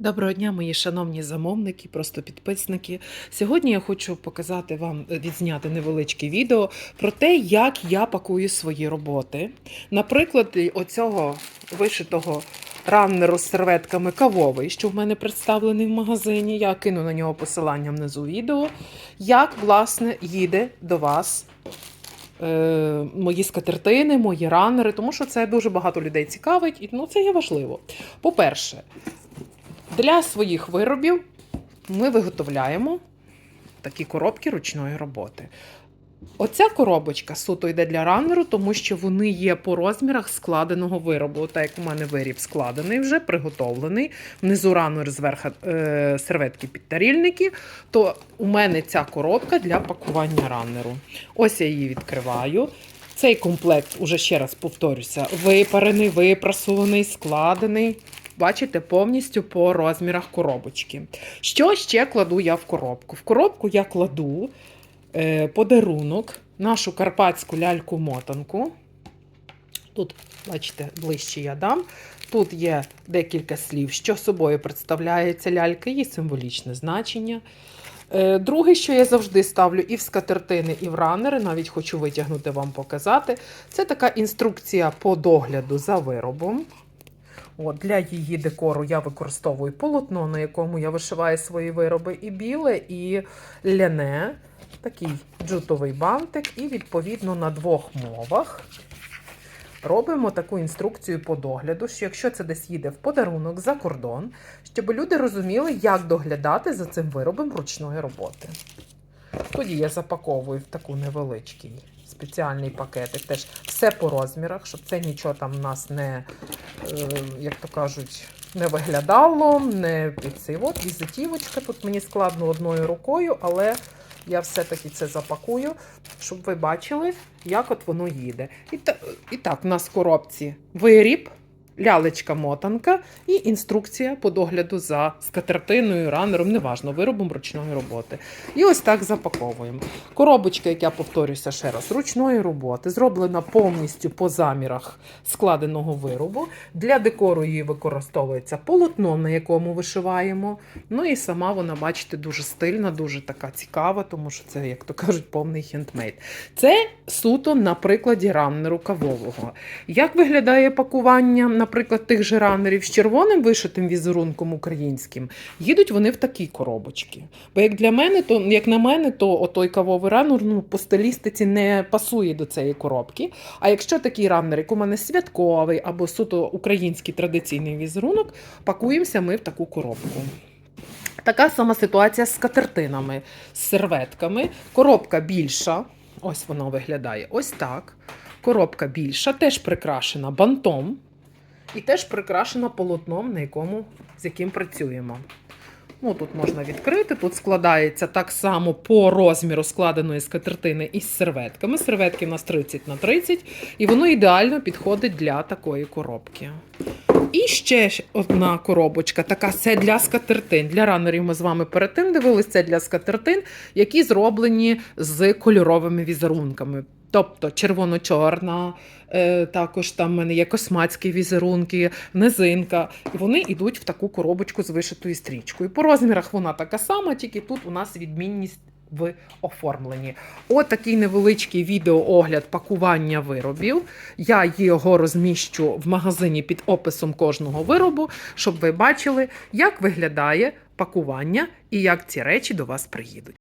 Доброго дня, мої шановні замовники, просто підписники. Сьогодні я хочу показати вам е, відзняти невеличке відео про те, як я пакую свої роботи. Наприклад, оцього вишитого раннеру з серветками кавовий, що в мене представлений в магазині. Я кину на нього посилання внизу відео. Як, власне, їде до вас е, мої скатертини, мої раннери, тому що це дуже багато людей цікавить, і ну, це є важливо. По-перше, для своїх виробів ми виготовляємо такі коробки ручної роботи. Оця коробочка суто йде для раннеру, тому що вони є по розмірах складеного виробу. Так як у мене виріб складений, вже приготовлений. Внизу раннер зверху е, серветки підтарільники, то у мене ця коробка для пакування раннеру. Ось я її відкриваю. Цей комплект, уже ще раз повторюся, випарений, випрасований, складений. Бачите, повністю по розмірах коробочки. Що ще кладу я в коробку? В коробку я кладу е, подарунок, нашу карпатську ляльку-мотанку. Тут, бачите, ближче я дам. Тут є декілька слів, що собою представляє ця лялька, її символічне значення. Е, Друге, що я завжди ставлю і в скатертини, і в ранери, навіть хочу витягнути вам показати, це така інструкція по догляду за виробом. От, для її декору я використовую полотно, на якому я вишиваю свої вироби, і біле, і ляне, такий джутовий бантик, і відповідно на двох мовах. Робимо таку інструкцію по догляду, що якщо це десь їде в подарунок за кордон, щоб люди розуміли, як доглядати за цим виробом ручної роботи. Тоді я запаковую в таку невеличкий спеціальний пакетик. Теж все по розмірах, щоб це нічого там в нас не, е, як то кажуть, не виглядало, не під цей. От візитівочка. Тут мені складно одною рукою, але я все-таки це запакую, щоб ви бачили, як от воно їде. І, та, і так, в нас в коробці виріб, лялечка-мотанка і інструкція по догляду за скатертиною, ранером, неважно, виробом ручної роботи. І ось так запаковуємо. Коробочка, як я повторюся ще раз, ручної роботи, зроблена повністю по замірах складеного виробу. Для декору її використовується полотно, на якому вишиваємо. Ну і сама вона, бачите, дуже стильна, дуже така цікава, тому що це, як то кажуть, повний хендмейд. Це суто на прикладі раннеру кавового. Як виглядає пакування, наприклад, тих же раннерів з червоним вишитим візерунком українським? Їдуть вони в такі коробочки. Бо як для мене, то як на мене, то отой кавовий раннер ну, по стилістиці не пасує до цієї коробки. А якщо такий раннер, як у мене святковий або суто український традиційний візерунок, пакуємося ми в таку коробку. Така сама ситуація з скатертинами, з серветками. Коробка більша. Ось вона виглядає ось так. Коробка більша, теж прикрашена бантом і теж прикрашена полотном, на якому, з яким працюємо. Ну, Тут можна відкрити, тут складається так само по розміру складеної скатертини із серветками. Серветки в нас 30 на 30, і воно ідеально підходить для такої коробки. І ще одна коробочка, така це для скатертин. Для ранерів ми з вами перед тим дивилися, це для скатертин, які зроблені з кольоровими візерунками. Тобто червоно-чорна, е, також там в мене є космацькі візерунки, низинка. І вони йдуть в таку коробочку з вишитою стрічкою. По розмірах вона така сама, тільки тут у нас відмінність в оформленні. От такий невеличкий відеоогляд пакування виробів. Я його розміщу в магазині під описом кожного виробу, щоб ви бачили, як виглядає пакування і як ці речі до вас приїдуть.